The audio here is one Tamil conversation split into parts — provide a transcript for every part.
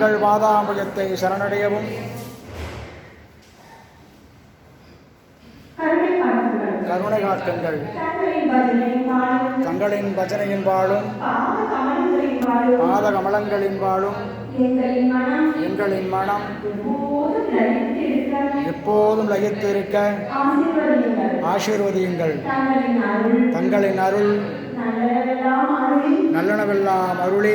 தங்கள் வாதாமுகத்தை சரணடையவும். கருணை காட்டுங்கள் தங்களின் பஜனையின் வாழும் பாத கமலங்களின் பாடும் பாத கமலங்களின் வாழும் எங்களின் மனம். எப்போதும் லயித்திருக்க. ஆசீர்வதியுங்கள். தங்களின் அருளி. நல்லனவெல்லாம் அருளி.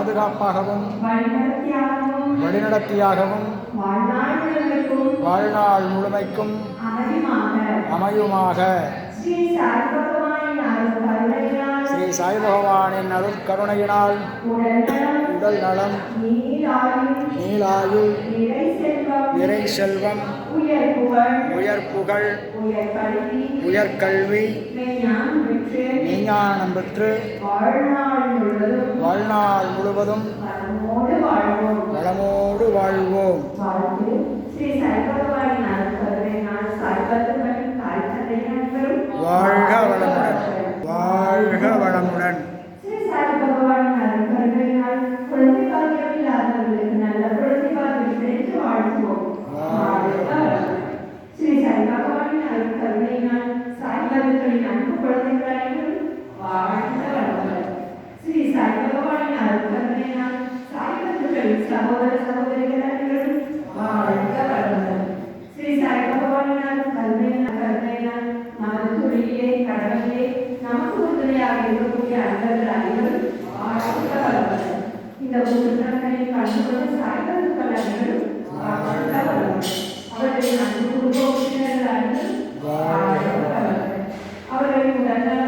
பாதுகாப்பாகவும் வழிநடத்தியாகவும் வாழ்நாள் முழுமைக்கும் அமையுமாக. ஸ்ரீ சாய் பகவானின் அருள் கருணையினால் ஸ்ரீ சாய் பகவானின் அருள் கருணையினால் உடல்நலம் உடல் நலம் நீலாயுள் இறை செல்வம் உயர் புகழ் உயர் கல்வி உயர்கல்வி மெய்ஞானம் பெற்று வாழ்நாள் முழுவதும் வாழ்நாள் முழுவதும் வளமோடு வாழ்வோம். சாய்பவர்களின் சகோதர சகோதரிகள் அனைவரும் வாழ்க வளமுடன். ஸ்ரீ சாய் பகவானின் அருள் கருணையினால் கருணையினால் நமது தொழிலே கடமையிலே நமக்கு உறுதுணையாக இருக்கக்கூடிய அன்பர்கள் அனைவரும் வாழ்க வளமுடன். இந்த புத்தகங்களை கண்டுகொண்ட சாய்பவர்கள் அனைவரும் வாழ்க வளமுடன். அவர்களின் அன்பு குடும்ப உறுப்பினர்கள் அனைவரும் வாழ்க வளமுடன். அவர்களின் உடல்நலம்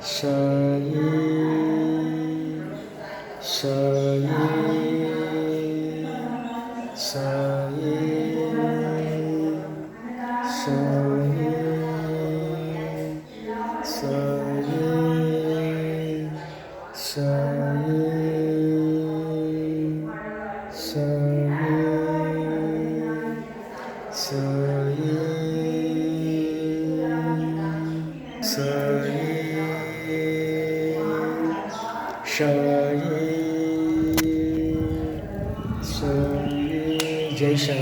Shai Shai Shai 舍一，舍一，人生。